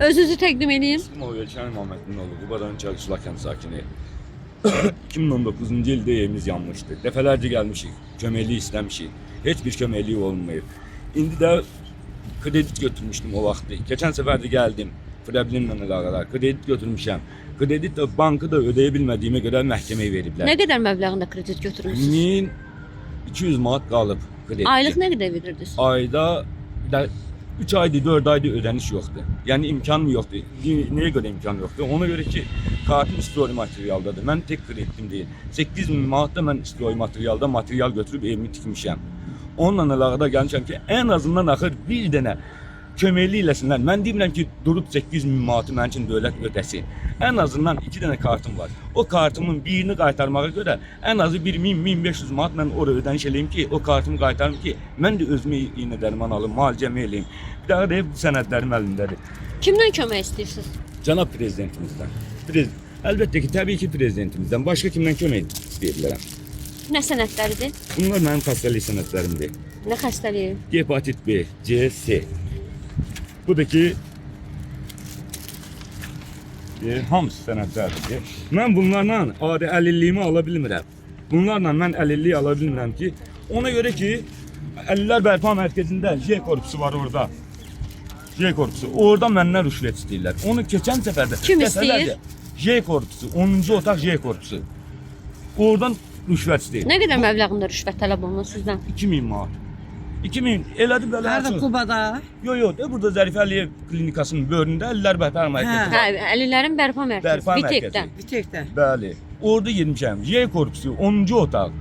Özünüzü təqdim edin. İsmim Ölkən Muhammedin oğlu. Qubadan Çarşıla kənd sakini. 2019-cu ildə evimiz yanmışdı. Dəfələrcə gəlmişik, köməklik istəmişik. Heç bir köməklik olmayıb. İndi də kredit götürmüşdüm o vaxtı. Keçən səfər də gəldim. Problemlə əlaqədar kredit götürmüşəm. Kredit də bankı da ödəyə bilmədiyimə görə məhkəməyə veriblər. Nə qədər məbləğində kredit götürmüsünüz? 1200 manat qalıb kredit. Aylıq nə qədər verirdiniz? ayda 3 aydır, 4 aydır ödəniş yoxdur. Yəni imkan yoxdur. Ni- Nəyə görə imkan yoxdur? Ona görə ki, kartım istorya materialdadır. Mən tək kreditim deyil. 8000 manat da mən istorya materialda material götürüb evimi tikmişəm. Onunla əlaqədar gəlmişəm ki, ən azından axır bir dənə köməklik eləsinlər. Mən demirəm ki, durub 8000 manatı mənim üçün dövlət ödəsin. Ən azından 2 dənə kartım var. O kartımın birini qaytarmağa görə ən azı 1000-1500 manat mən ora ödəniş eləyim ki, o kartımı qaytarım ki, mən də özümə iynə dərman alım, müalicəmi eləyim. Bir daha da bu sənədlərim əlimdədir. Kimdən kömək istəyirsiniz? Cənab prezidentimizdən. Prez Əlbəttə ki, təbii ki, prezidentimizdən. Başqa kimdən kömək istəyə bilərəm? Nə sənədləridir? Bunlar mənim xəstəlik sənədlərimdir. Nə xəstəliyi? Hepatit B, C, C. Bu da ki e, hamısı sənədlərdir. Mən bunlarla adi əlilliyimi ala bilmirəm. Bunlarla mən əlillik ala bilmirəm ki, ona görə ki, Əlillər Bərpa Mərkəzində J korpusu var orada. J korpusu. Orada məndən rüşvət istəyirlər. Onu keçən səfərdə Kim dəfələrcə- J korpusu, 10-cu otaq J korpusu. Oradan rüşvət istəyir. Nə qədər məbləğində rüşvət tələb olunur sizdən? 2000 manat. 2000 elədi belə. Nerede açıq. Kuba'da? Yo yo, de burada Zərifə Əliyev klinikasının böyründə Əlillər Bərpa Mərkəzi Hə. Əlilərin bərpa mərkəzi, Bərpa tek de. Bəli. Orada girmişəm. J korpusu 10-cu otaq.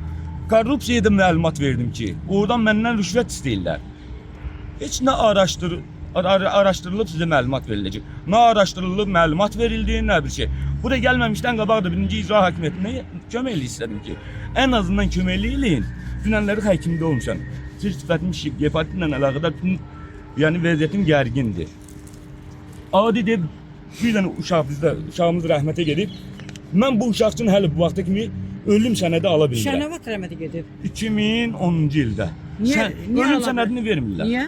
Korrupsiyaya da məlumat verdim ki, oradan məndən rüşvət istəyirlər. Heç nə araşdır ara- araşdırılıb sizə məlumat veriləcək. Nə araşdırılıb məlumat verildi, nə bir şey. Bura gəlməmişdən qabaq da birinci icra hakimiyyətinə köməklik istədim ki, ən azından köməklik eləyin. Dünənləri həkimdə olmuşam. Sir sifətim şişib, hepatitlə əlaqədar bütün yəni vəziyyətim gərgindir. Adi deyib bir dənə uşaq bizdə, uşağımız rəhmətə gedib. Mən bu uşaq üçün hələ bu vaxta kimi ölüm sənədi ala bilmirəm. Şenovat rahmeti gidip. 2010-cu ildə. Niyə- Sən, niyə ölüm sənədini vermirlər. Niye?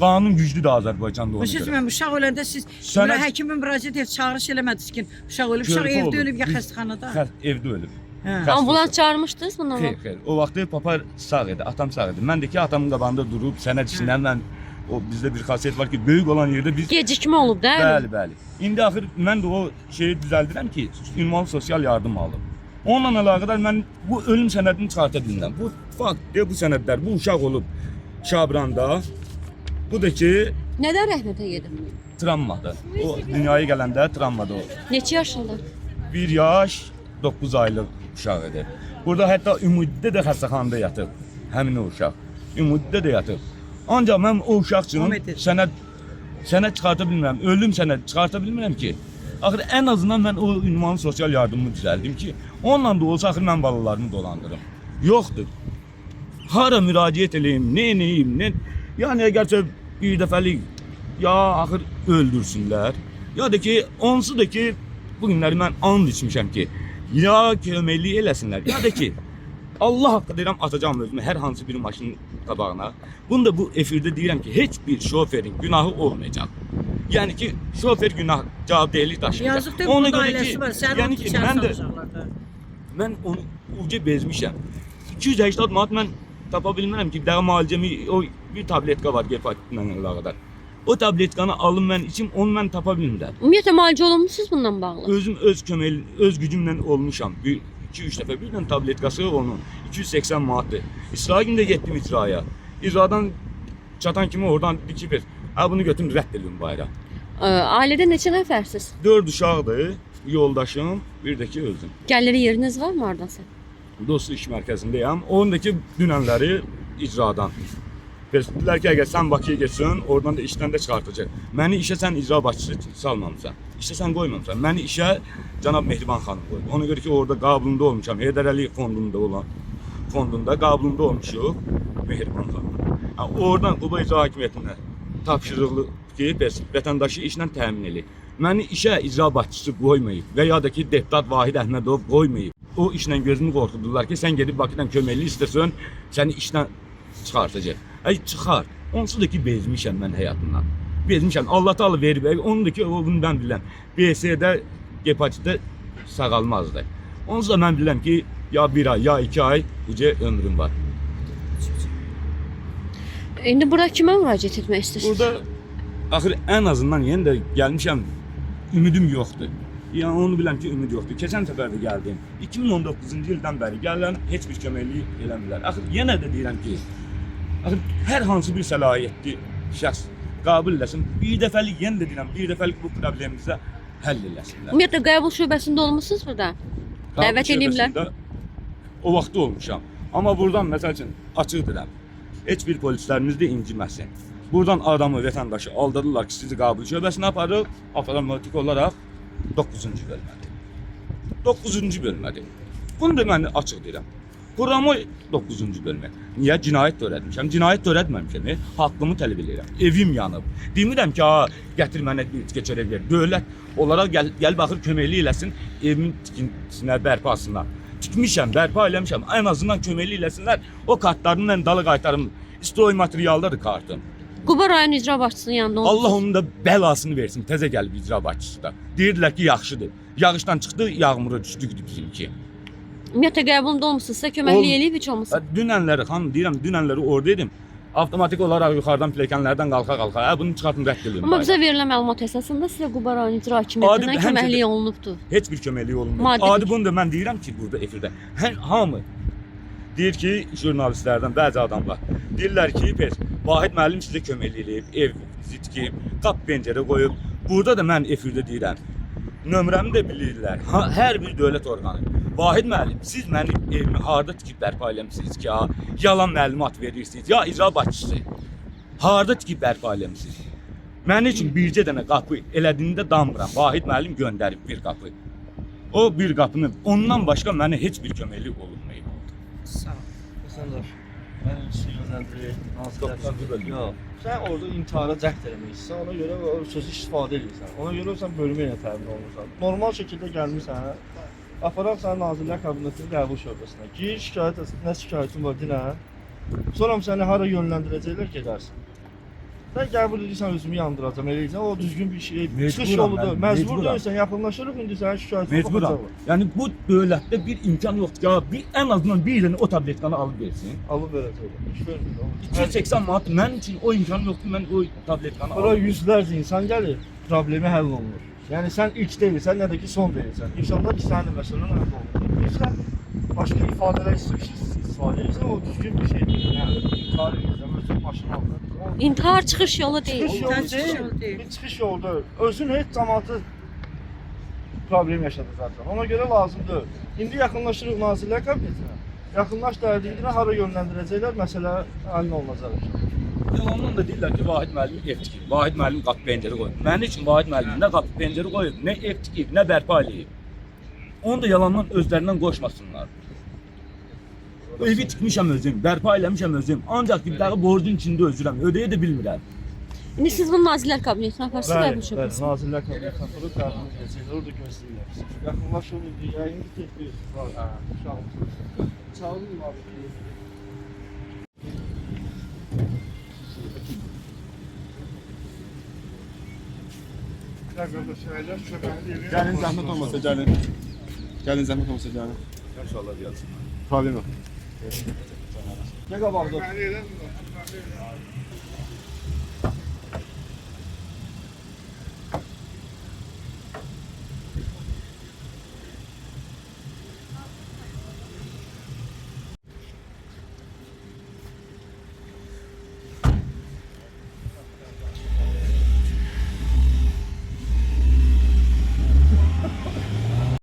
Qanun güclüdür Azərbaycanda ona görə. ben uşaq öləndə siz Sənə- Sənə... həkimin müraciət edib çağırış eləmədiniz ki, uşaq ölüb, uşaq evdə olub. ya xəstəxanada. Xə, evdə ölüb. Hə. Ambulans çağırmışdınız bundan Xeyr, xeyr. O vaxtı papa sağ idi, atam sağ idi. Mən də ki atamın qabağında durub sənəd işindən mən o bizdə bir xasiyyət var ki, böyük olan yerdə biz Gecikmə olub da. Bəli, bəli. İndi axır mən də o şeyi düzəldirəm ki, ünvanlı sosial yardım alım. Onunla əlaqədar mən bu ölüm sənədini çıxarta bilmirəm. Bu fakt, de bu sənədlər, bu uşaq olub Şabranda. Bu da ki Nədən rəhmətə gedib? travmadır. O dünyaya gələndə travmadır o. Neçə yaşında? 1 yaş 9 aylıq uşaq idi. Burada hətta Ümiddə də xəstəxanada yatıb. Həmin o uşaq. Ümiddə də yatıb. Ancaq mən o uşaq üçün sənəd sənəd çıxarta bilmirəm. Ölüm sənəd çıxarta bilmirəm ki. Axır ən azından mən o ünvanlı sosial yardımımı düzəldim ki, onunla da olsa axır mən balalarımı dolandırım. Yoxdur. Hara müraciət eləyim, nə edeyim, nə yəni əgərsə bir dəfəlik ya axır öldürsünlər. Ya da ki, onsu da ki, bu günləri mən and içmişəm ki, ya köməklik eləsinlər, ya da ki, Allah haqqı deyirəm atacağım özümü hər hansı bir maşının qabağına. Bunu da bu efirdə deyirəm ki, heç bir şoferin günahı olmayacaq. Yəni ki, şofer günah cavabdehlik daşıyacaq. Yazıq da Ona görə ki, var. Sən yəni ki, mən də mən onu uca bezmişəm. 280 manat mən tapa bilmirəm ki, bir müalicəmi o bir tabletka var hepatitlə əlaqədar. O tabletkanı alım mən içim, onu mən tapa bilmirəm. Ümumiyyətlə müalicə olunmusunuz bundan bağlı? Özüm öz kömək öz gücümlə olmuşam. Bir 2-3 dəfə bir dənə tabletkası onun 280 manatdır. İsrailimdə getdim icraya. İcradan çatan kimi oradan dikib ver. Ha bunu götürüm rədd edim bayra. Ə, ailədə neçə nəfərsiz? 4 uşaqdır, yoldaşım, bir də ki özüm. Gəliri yeriniz var mı hardasa? Dostu iş mərkəzindəyəm. Ondakı dünənləri icradan. Dedilər ki, əgər sən Bakıya getsən, oradan da işdən də çıxartacaq. Məni işə sən icra başçısı salmamısan. İşə sən qoymamısan. Məni işə cənab Mehriban xanım qoydu. Ona görə ki, orada qabulunda olmuşam. Heydər Əliyev fondunda olan fondunda qabulunda olmuşuq Mehriban xanım. Ha, oradan Quba icra hakimiyyətinə tapşırıqlı ki, vətəndaşı işlə təmin eləyir. Məni işə icra başçısı qoymayıb və ya da ki, deputat Vahid Əhmədov qoymayıb. O işlə gözümü qorxudurlar ki, sən gedib Bakıdan köməkli istəsən, səni işdən çıxartacaq. Ay çıxar. Onsuz da ki bezmişəm mən həyatımdan. vermişəm. Allah Taala verib. Onu da ki, onu mən bilirəm. BSD hepatitdə sağalmazdı. Onsuz da mən bilirəm ki, ya bir ay, ya iki ay uca ömrüm var. İndi bura kimə müraciət etmək istəyirsiniz? Burada axır ən azından yenə də gəlmişəm. Ümidim yoxdur. Yəni onu biləm ki, ümid yoxdur. Keçən səfər də gəldim. 2019-cu ildən bəri gələn heç bir köməklik eləmirlər. Axır yenə də deyirəm ki, axır hər hansı bir səlahiyyətli şəxs qəbul eləsin. Bir dəfəlik yenə də deyirəm, bir dəfəlik bu problemimizə həll eləsinlər. Ümumiyyətlə qəbul şöbəsində olmusunuz burada? Dəvət şöbəsində O vaxtda olmuşam. Amma buradan məsəl üçün açıq deyirəm. Heç bir polislərimiz də inciməsin. Buradan adamı, vətəndaşı aldırırlar ki, sizi qəbul şöbəsinə aparıb, avtomatik olaraq 9-cu bölmədir. 9-cu bölmədir. Bunu da mən açıq deyirəm. Quramı 9-cu bölmə. Niyə cinayət törətmişəm? Cinayət törətməmişəm. e, Haqqımı tələb edirəm. Evim yanıb. Demirəm ki, ha, gətir mənə bir keçərə ver. Dövlət olaraq gəl, gəl baxır köməklik eləsin evimin tikintisinə, bərpasına. Tikmişəm, bərpa eləmişəm. Ən azından köməklik eləsinlər. O kartlarını mən dalı qaytarım. İstroy materialları kartım. Quba rayon icra başçısının yanında olmusunuz. Allah onun da bəlasını versin. Təzə gəlib icra başçısı da. Deyirdilər ki, yaxşıdır. Yağışdan çıxdı, yağmura düşdü bizimki. Ümumiyyətlə qəbulunda olmusunuz. Sizə köməklik Ol- eləyib heç olmasa. Dünənləri xanım deyirəm, dünənləri oradaydım. Avtomatik olaraq yuxarıdan pilləkənlərdən qalxa-qalxa, hə bunu çıxartın rədd edin. Amma bayrağı. bizə verilən məlumat əsasında sizə Quba rayon icra Adi- hakimiyyətindən həmçinin- köməklik olunubdu. heç bir köməklik olunmur. Maddi Adi bir- bunu da mən deyirəm ki, burada efirdə. Hər hamı deyir ki, jurnalistlərdən bəzi adamlar deyirlər ki, pes Vahid müəllim sizə köməklik eləyib, ev tikib, qap pəncərə qoyub. Burada da mən efirdə deyirəm. Nömrəmi də bilirlər. Ha, hər bir dövlət orqanı. Vahid müəllim, siz mənim evimi harda tikib bərpa eləmisiniz ki, ha? Yalan məlumat verirsiniz. Ya icra başçısı. Harda tikib bərpa eləmisiniz? Mənim üçün bircə dənə qapı elədiyində danmıram. Vahid müəllim göndərib bir qapı. O bir qapını ondan başqa mənə heç bir köməklik olunmayıb. Sağ ol. Vətəndaş, mən sizi yönləndirək, Doktor nazirlər. Yox, sən orada intihara cəhd eləməksən, ona görə o sözü istifadə edirsən. Ona görə sən bölümə ilə təmin olunursan. Normal şəkildə gəlmisən, aparaq səni Nazirlər Kabinetinin qəbul şöbəsinə. Gir, şikayət et, nə şikayətin var, dinə. Sonra səni hara yönləndirəcəklər gedərsən. Sən qəbul edirsən özümü yandıracam, eləyəcəm. O düzgün bir şey, çıxış Mecburam yoludur. mən, Məcbur deyilsən, yaxınlaşırıq indi sənin şikayətinə Mecburam. baxacaqlar. Yəni bu dövlətdə bir imkan yoxdur ha, bir ən azından bir dənə o tabletkanı alıb versin. Alıb verəcəklər. İş vermir. oğlum. 280 manat mənim üçün o imkan yoxdur. Mən o tabletkanı Bura alıb. yüzlərcə insan gəlir, problemi həll olunur. Yəni sən ilk deyilsən, nə də ki son deyilsən. İnşallah ki sənin də məsələn həll olunur. Bilirsən, başqa ifadələr istifadə edirsən, o düzgün bir şey deyil. Yəni inkar edirsən, özün maşını alır. İntihar çıxış yolu deyil. Çıxış yolu İntihar deyil. yolu deyil. Bir çıxış yolu deyil. Özün heç cəmaatı problem yaşadacaqsan. Ona görə lazımdır. İndi yaxınlaşırıq Nazirlər Kabinetinə. Yaxınlaş dərdiyinə hara yönləndirəcəklər, məsələ həll olunacaq. Yalandan da deyirlər ki, Vahid müəllim ev tikib. Vahid müəllim qapı pəncərə qoyub. Mənim üçün Vahid müəllim nə qapı pəncərə qoyub, nə ev tikib, nə bərpa eləyib. Onu da yalandan özlərindən qoşmasınlar. Evi tikmişəm özüm, bərpa eləmişəm özüm. Ancaq ki, bir dəqiqə borcun içində özürəm, ödəyə də bilmirəm. İndi siz bunu Nazirlər Kabinetinə aparsınız qəbul Bəli, bəli. Nazirlər Kabinetindən sonra qəbul edəcəklər, orada gözləyirlər. Yaxınlaşın indi, yəqin ki, tədbir var. Hə, uşağım. Sağ olun abi. Gəlin zəhmət olmasa gəlin. Gəlin zəhmət olmasa gəlin. İnşallah gəlsin. Problem yox. Nə qabaqda?